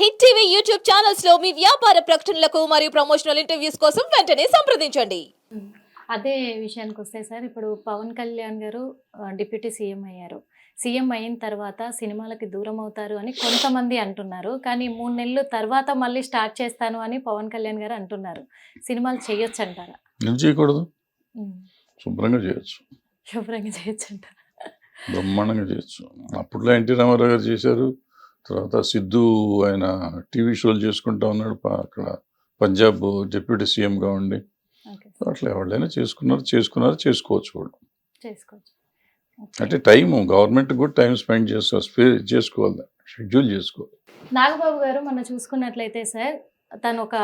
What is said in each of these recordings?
Hit TV YouTube ఛానల్స్లో మీ వ్యాపార ప్రకటనలకు మరియు ప్రమోషనల్ ఇంటర్వ్యూస్ కోసం వెంటనే సంప్రదించండి. అదే విషయానికి వస్తే సార్ ఇప్పుడు పవన్ కళ్యాణ్ గారు డిప్యూటీ సీఎం అయ్యారు. సీఎం అయిన తర్వాత సినిమాలకి దూరం అవుతారు అని కొంతమంది అంటున్నారు. కానీ మూడు నెలలు తర్వాత మళ్ళీ స్టార్ట్ చేస్తాను అని పవన్ కళ్యాణ్ గారు అంటున్నారు. సినిమాలు చేయొచ్చు అంటారా చేయకూడదు. శుభ్రంగా చేయొచ్చు. శుభ్రంగా చేయొచ్చు అంటారా బ్రహ్మాండంగా చేయొచ్చు. అప్పట్లో ఎన్టీ రామారావు గారు చేశారు. తర్వాత సిద్ధు ఆయన టీవీ షోలు చేసుకుంటా ఉన్నాడు అక్కడ పంజాబ్ డిప్యూటీ సీఎంగా ఉండి. అట్లా ఎవరైనా చేసుకున్నారు చేసుకున్నారు చేసుకోవచ్చు చేసుకోవచ్చు. అంటే టైము గవర్నమెంట్ కూడా టైం స్పెండ్ చేసుకో చేసుకోవాలి షెడ్యూల్ చేసుకోవాలి. నాగబాబు గారు మనం చూసుకున్నట్లయితే సార్ తను ఒక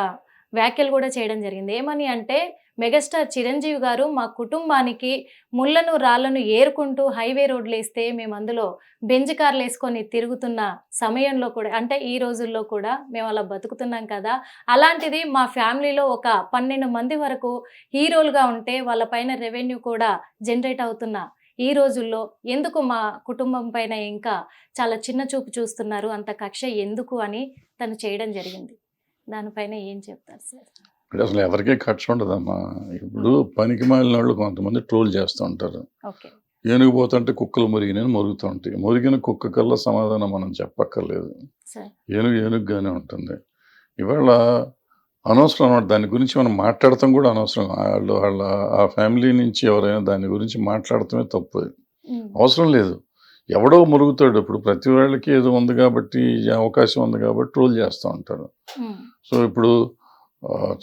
వ్యాఖ్యలు కూడా చేయడం జరిగింది. ఏమని అంటే మెగాస్టార్ చిరంజీవి గారు మా కుటుంబానికి ముళ్ళను రాళ్ళను ఏరుకుంటూ హైవే రోడ్లు వేస్తే మేము అందులో బెంజ్ కార్లు వేసుకొని తిరుగుతున్న సమయంలో కూడా అంటే ఈ రోజుల్లో కూడా మేము అలా బతుకుతున్నాం కదా. అలాంటిది మా ఫ్యామిలీలో ఒక పన్నెండు మంది వరకు హీరోలుగా ఉంటే వాళ్ళ పైన రెవెన్యూ కూడా జనరేట్ అవుతున్న ఈ రోజుల్లో ఎందుకు మా కుటుంబం పైన ఇంకా చాలా చిన్న చూపు చూస్తున్నారు అంత కక్ష ఎందుకు అని తను చేయడం జరిగింది. దానిపైన ఏం చెప్తారు సార్? అసలు ఎవరికీ ఖర్చు ఉండదమ్మా. ఇప్పుడు పనికి మాలిన వాళ్ళు కొంతమంది ట్రోల్ చేస్తూ ఉంటారు. ఏనుగు పోతుంటే కుక్కలు మురిగినని మురుగుతూ ఉంటాయి. మురిగిన కుక్క కల్లా సమాధానం మనం చెప్పక్కర్లేదు. ఏనుగు ఏనుగుగానే ఉంటుంది. ఇవాళ అనవసరం అన్నమాట. దాని గురించి మనం మాట్లాడటం కూడా అనవసరం. వాళ్ళు వాళ్ళ ఆ ఫ్యామిలీ నుంచి ఎవరైనా దాని గురించి మాట్లాడటమే తప్పు. అవసరం లేదు. ఎవడో మురుగుతాడు. ఇప్పుడు ప్రతి వాళ్ళకి ఏదో ఉంది కాబట్టి అవకాశం ఉంది కాబట్టి ట్రోల్ చేస్తూ ఉంటారు. సో ఇప్పుడు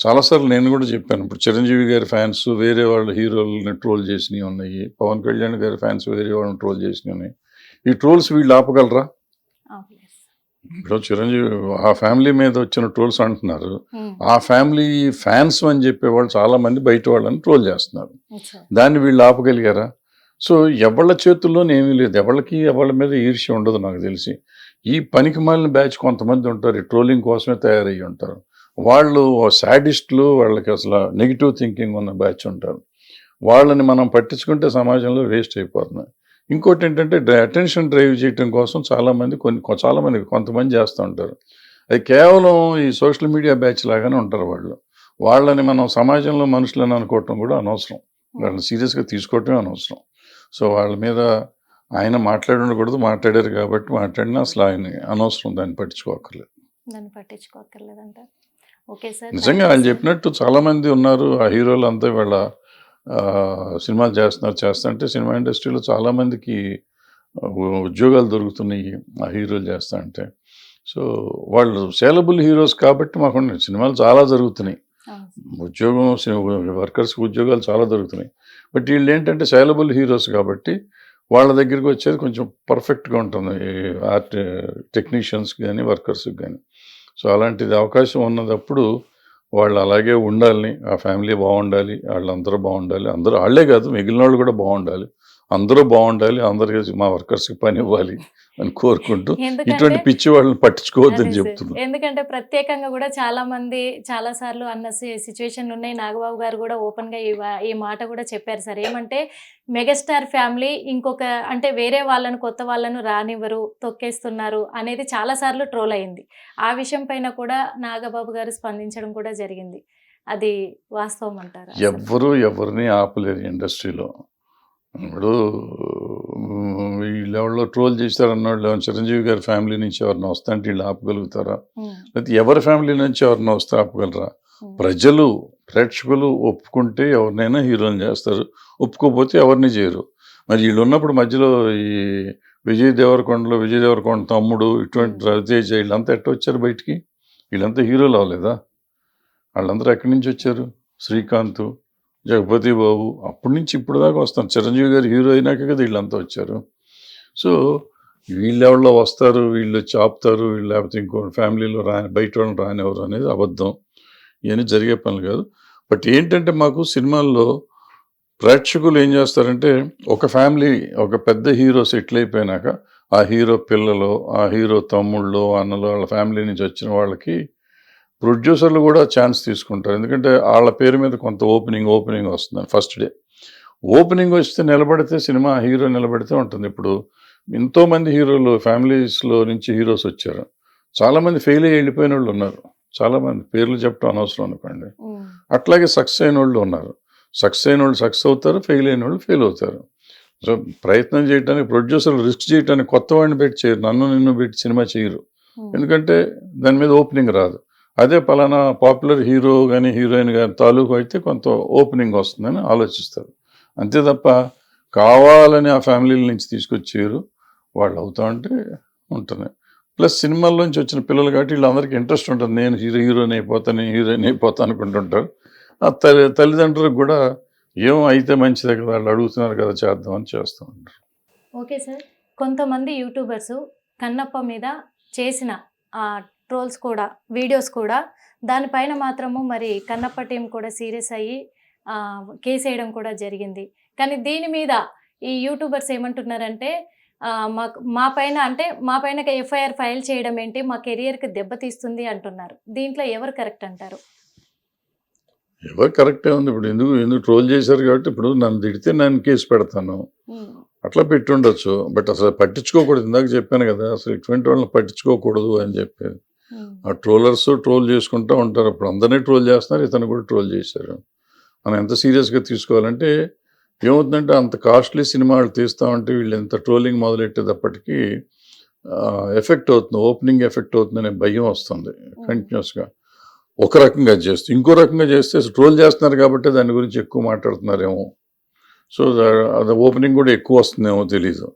చాలాసార్లు నేను కూడా చెప్పాను. ఇప్పుడు చిరంజీవి గారి ఫ్యాన్స్ వేరే వాళ్ళ హీరోలని ట్రోల్ చేసినవి ఉన్నాయి. పవన్ కళ్యాణ్ గారి ఫ్యాన్స్ వేరే వాళ్ళని ట్రోల్ చేసినవి ఉన్నాయి. ఈ ట్రోల్స్ వీళ్ళు ఆపగలరా. ఇప్పుడు చిరంజీవి ఆ ఫ్యామిలీ మీద వచ్చిన ట్రోల్స్ అంటున్నారు. ఆ ఫ్యామిలీ ఫ్యాన్స్ అని చెప్పేవాళ్ళు చాలా మంది బయట వాళ్ళని ట్రోల్ చేస్తున్నారు. దాన్ని వీళ్ళు ఆపగలిగారా? సో ఎవళ్ళ చేతుల్లోనే ఏమీ లేదు. ఎవళ్ళకి ఎవళ్ళ మీద ఈర్ష్య ఉండదు నాకు తెలిసి. ఈ పనికి మాలిన బ్యాచ్ కొంతమంది ఉంటారు. ఈ ట్రోలింగ్ కోసమే తయారయ్యి ఉంటారు. వాళ్ళు సాడిస్టులు వాళ్ళకి అసలు నెగిటివ్ థింకింగ్ ఉన్న బ్యాచ్ ఉంటారు. వాళ్ళని మనం పట్టించుకుంటే సమాజంలో వేస్ట్ అయిపోతున్నాయి ఇంకోటి ఏంటంటే అటెన్షన్ డ్రైవ్ చేయడం కోసం చాలామంది కొన్ని చాలామంది కొంతమంది చేస్తూ ఉంటారు. అది కేవలం ఈ సోషల్ మీడియా బ్యాచ్ లాగానే ఉంటారు వాళ్ళు. వాళ్ళని మనం సమాజంలో మనుషులని అనుకోవటం కూడా అనవసరం. వాళ్ళని సీరియస్గా తీసుకోవటమే అనవసరం. సో వాళ్ళ మీద ఆయన మాట్లాడి ఉండకూడదు మాట్లాడారు కాబట్టి మాట్లాడినా అసలు ఆయన అనవసరం దాన్ని పట్టించుకోకర్లేదు దాన్ని పట్టించుకోకర్లేదంట ఓకే సార్ నిజంగా ఆయన చెప్పినట్టు చాలా మంది ఉన్నారు ఆ హీరోలు అంతా వాళ్ళ సినిమాలు చేస్తున్నారు చేస్తుంటే సినిమా ఇండస్ట్రీలో చాలా మందికి ఆ, ఉద్యోగాలు దొరుకుతున్నాయి ఆ హీరోలు చేస్తా అంటే సో వాళ్ళు సేలబుల్ హీరోస్ కాబట్టి మాకు. సినిమాలు చాలా జరుగుతున్నాయి. ఉద్యోగం వర్కర్స్కి ఉద్యోగాలు చాలా దొరుకుతున్నాయి. బట్ వీళ్ళు ఏంటంటే సైలబుల్ హీరోస్ కాబట్టి వాళ్ళ దగ్గరికి వచ్చేది కొంచెం పర్ఫెక్ట్గా ఉంటుంది. ఆర్ట్ టెక్నీషియన్స్కి కానీ వర్కర్స్కి కానీ సో అలాంటిది అవకాశం ఉన్నదప్పుడు వాళ్ళు అలాగే ఉండాలని ఆ ఫ్యామిలీ బాగుండాలి. వాళ్ళందరూ బాగుండాలి. అందరూ వాళ్ళే కాదు మిగిలిన వాళ్ళు కూడా బాగుండాలి. అందరూ బాగుండాలి అందరికీ మా వర్కర్స్కి పని ఇవ్వాలి అని కోరుకుంటూ ఇటువంటి పిచ్చి వాళ్ళని పట్టించుకోవద్దని. చెప్తున్నాను. ఎందుకంటే ప్రత్యేకంగా కూడా చాలా మంది చాలా సార్లు అన్న సిచ్యువేషన్ ఉన్నాయి. నాగబాబు గారు కూడా ఓపెన్గా ఈ మాట కూడా చెప్పారు సార్. ఏమంటే మెగాస్టార్ ఫ్యామిలీ ఇంకొక అంటే వేరే వాళ్ళను కొత్త వాళ్ళను రానివ్వరు తొక్కేస్తున్నారు అనేది చాలా సార్లు ట్రోల్ అయింది. ఆ విషయం పైన కూడా నాగబాబు గారు స్పందించడం కూడా జరిగింది. అది వాస్తవం అంటారా? ఎవ్వరూ ఎవరిని ఆపలేరు ఇండస్ట్రీలో ఇప్పుడు వీళ్ళు ఎవరిలో ట్రోల్ చేశారన్నోళ్ళు చిరంజీవి గారి ఫ్యామిలీ నుంచి ఎవరిని వస్తాంటే వీళ్ళు ఆపగలుగుతారా? లేకపోతే ఎవరి ఫ్యామిలీ నుంచి ఎవరిని వస్తే ఆపగలరా? ప్రజలు ప్రేక్షకులు ఒప్పుకుంటే ఎవరినైనా హీరోని చేస్తారు. ఒప్పుకోకపోతే ఎవరిని చేయరు. మరి వీళ్ళు ఉన్నప్పుడు మధ్యలో ఈ విజయ్ దేవరకొండలో విజయ్ దేవరకొండ తమ్ముడు ఇటువంటి రవితేజ వీళ్ళంతా ఎట్ట వచ్చారు బయటికి? వీళ్ళంతా హీరోలు అవ్వలేదా? వాళ్ళందరూ ఎక్కడి నుంచి వచ్చారు? శ్రీకాంత్ జగపతి బాబు అప్పటి నుంచి ఇప్పుడు దాకా వస్తాను. చిరంజీవి గారు హీరో అయినాక కదా వీళ్ళంతా వచ్చారు. సో వీళ్ళెవరిలో వస్తారు వీళ్ళు చాపుతారు వీళ్ళు లేకపోతే ఇంకో ఫ్యామిలీలో రా బయట వాళ్ళు రానివ్వరు అనేది అబద్ధం. ఇవన్నీ జరిగే పనులు కాదు. బట్ ఏంటంటే మాకు సినిమాల్లో ప్రేక్షకులు ఏం చేస్తారంటే ఒక ఫ్యామిలీ ఒక పెద్ద హీరో సెటిల్ అయిపోయినాక ఆ హీరో పిల్లలు ఆ హీరో తమ్ముళ్ళు అన్నలు వాళ్ళ ఫ్యామిలీ నుంచి వచ్చిన వాళ్ళకి ప్రొడ్యూసర్లు కూడా ఛాన్స్ తీసుకుంటారు. ఎందుకంటే వాళ్ళ పేరు మీద కొంత ఓపెనింగ్ ఓపెనింగ్ వస్తుంది ఫస్ట్ డే. ఓపెనింగ్ వస్తే నిలబడితే సినిమా హీరో నిలబడితే ఉంటుంది. ఇప్పుడు ఎంతోమంది హీరోలు ఫ్యామిలీస్లో నుంచి హీరోస్ వచ్చారు. చాలామంది ఫెయిల్ అయ్యి వెళ్ళిపోయిన వాళ్ళు ఉన్నారు. చాలామంది పేర్లు చెప్పడం అనవసరం అనుకోండి. అట్లాగే సక్సెస్ అయిన వాళ్ళు ఉన్నారు. సక్సెస్ అయిన వాళ్ళు సక్సెస్ అవుతారు ఫెయిల్ అయిన వాళ్ళు ఫెయిల్ అవుతారు. సో ప్రయత్నం చేయడానికి ప్రొడ్యూసర్లు రిస్క్ చేయడానికి కొత్త వాడిని పెట్టి చేయరు. నన్ను నిన్ను పెట్టి సినిమా చేయరు. ఎందుకంటే దాని మీద ఓపెనింగ్ రాదు. అదే పలానా పాపులర్ హీరో కానీ హీరోయిన్ కానీ తాలూకు అయితే కొంత ఓపెనింగ్ వస్తుందని ఆలోచిస్తారు. అంతే తప్ప కావాలని ఆ ఫ్యామిలీల నుంచి తీసుకొచ్చారు వాళ్ళు అవుతా ఉంటే ఉంటుంది. ప్లస్ సినిమాల్లోంచి వచ్చిన పిల్లలు కాబట్టి వీళ్ళందరికీ ఇంట్రెస్ట్ ఉంటుంది. నేను హీరో హీరోని అయిపోతాను నేను హీరోయిన్ అయిపోతాను అనుకుంటుంటారు. ఆ తల్లి తల్లిదండ్రులకు కూడా ఏం అయితే మంచిదే కదా వాళ్ళు అడుగుతున్నారు కదా చేద్దామని చేస్తూ ఉంటారు. Okay sir. కొంతమంది యూట్యూబర్స్ కన్నప్ప మీద చేసిన ఆ ట్రోల్స్ కూడా వీడియోస్ కూడా. దానిపైన మాత్రము మరి కన్నప్ప టీం కూడా సీరియస్ అయ్యి కేసు వేయడం కూడా జరిగింది. కానీ దీని మీద ఈ యూట్యూబర్స్ ఏమంటున్నారంటే మాకు మా పైన అంటే మా పైన ఎఫ్ఐఆర్ ఫైల్ చేయడం ఏంటి మా కెరియర్కి దెబ్బతీస్తుంది అంటున్నారు. దీంట్లో ఎవరు కరెక్ట్ అంటారు? ఎవరు కరెక్టే ఉంది. ఇప్పుడు ఎందుకు ఎందుకు ట్రోల్ చేశారు కాబట్టి ఇప్పుడు నన్ను తిడితే నేను కేసు పెడతాను. అట్లా పెట్టి ఉండొచ్చు బట్ అసలు పట్టించుకోకూడదు. ఇందాక చెప్పాను కదా అసలు ఇటువంటి వాళ్ళని పట్టించుకోకూడదు అని చెప్పి ఆ ట్రోలర్స్ ట్రోల్ చేసుకుంటూ ఉంటారు. ఇప్పుడు అందరినీ ట్రోల్ చేస్తున్నారు. ఇతను కూడా ట్రోల్ చేశారు. మనం ఎంత సీరియస్గా తీసుకోవాలంటే ఏమవుతుందంటే అంత కాస్ట్లీ సినిమా వాళ్ళు తీస్తా ఉంటే వీళ్ళు ఎంత ట్రోలింగ్ మొదలెట్టేటప్పటికి ఎఫెక్ట్ అవుతుంది. ఓపెనింగ్ ఎఫెక్ట్ అవుతుందనే భయం వస్తుంది కంటిన్యూస్గా. ఒక రకంగా చేస్తే ఇంకో రకంగా చేస్తే ట్రోల్ చేస్తున్నారు కాబట్టి దాని గురించి ఎక్కువ మాట్లాడుతున్నారేమో. సో అది ఓపెనింగ్ కూడా ఎక్కువ వస్తుందేమో తెలీదు.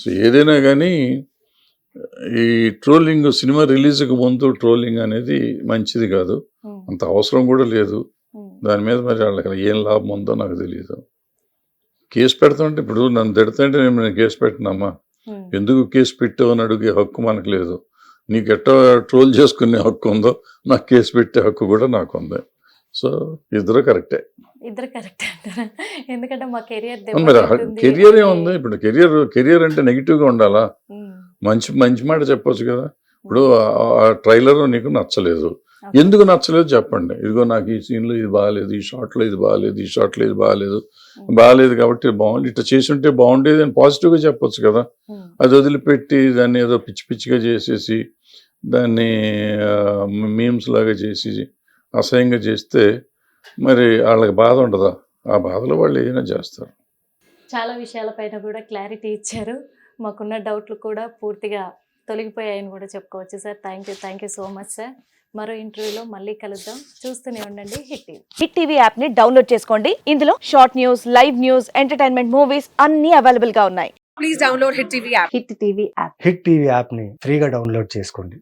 సో ఏదైనా కానీ ఈ ట్రోలింగ్ సినిమా రిలీజ్కి ముందు ట్రోలింగ్ అనేది మంచిది కాదు. అంత అవసరం కూడా లేదు. దాని మీద మరి వాళ్ళకి ఏం లాభం ఉందో నాకు తెలియదు కేసు పెడతామంటే ఇప్పుడు నన్ను తిడతాంటే నేను నేను కేసు పెట్టినమ్మా. ఎందుకు కేసు పెట్టావు అని అడిగే హక్కు మనకు లేదు. నీకు ఎట్టా ట్రోల్ చేసుకునే హక్కు ఉందో నాకు కేసు పెట్టే హక్కు కూడా నాకు ఉంది. సో ఇద్దరు కరెక్టే. ఇద్దరు కరెక్ట్ అంటారా? ఎందుకంటే మా కెరియర్ కెరియర్ ఏముంది? ఇప్పుడు కెరియర్ కెరియర్ అంటే నెగిటివ్గా ఉండాలా? మంచి మంచి మాట చెప్పొచ్చు కదా. ఇప్పుడు ఆ ట్రైలర్ నీకు నచ్చలేదు. ఎందుకు నచ్చలేదు చెప్పండి. ఇదిగో నాకు ఈ సీన్లో ఇది బాగాలేదు ఈ షాట్లో ఇది బాగాలేదు ఈ షాట్లో ఇది బాగాలేదు బాగాలేదు కాబట్టి బాగుంది. ఇట్లా చేసి ఉంటే బాగుండేది అని పాజిటివ్గా చెప్పొచ్చు కదా. అది వదిలిపెట్టి దాన్ని ఏదో పిచ్చి పిచ్చిగా చేసేసి దాన్ని మీమ్స్ లాగా చేసి అసహ్యంగా చేస్తే మరి వాళ్ళకి బాధ ఉండదా? ఆ బాధలో వాళ్ళు ఏదైనా చేస్తారు. చాలా విషయాలపైన కూడా క్లారిటీ ఇచ్చారు. మాకున్న డౌట్లు కూడా పూర్తిగా తొలగిపోయాయని కూడా చెప్పుకోవచ్చు sir. Thank you thank you so much sir. మరో ఇంటర్వ్యూలో మళ్ళీ కలుద్దాం. చూస్తూనే ఉండండి హిట్ టీవీ. హిట్ టీవీ యాప్ని డౌన్లోడ్ చేసుకోండి. ఇందులో short news live news entertainment movies అన్ని అవైలబుల్గా ఉన్నాయి. please download Hit TV app. Hit TV app. Hit TV యాప్ని ఫ్రీగా డౌన్లోడ్ చేసుకోండి.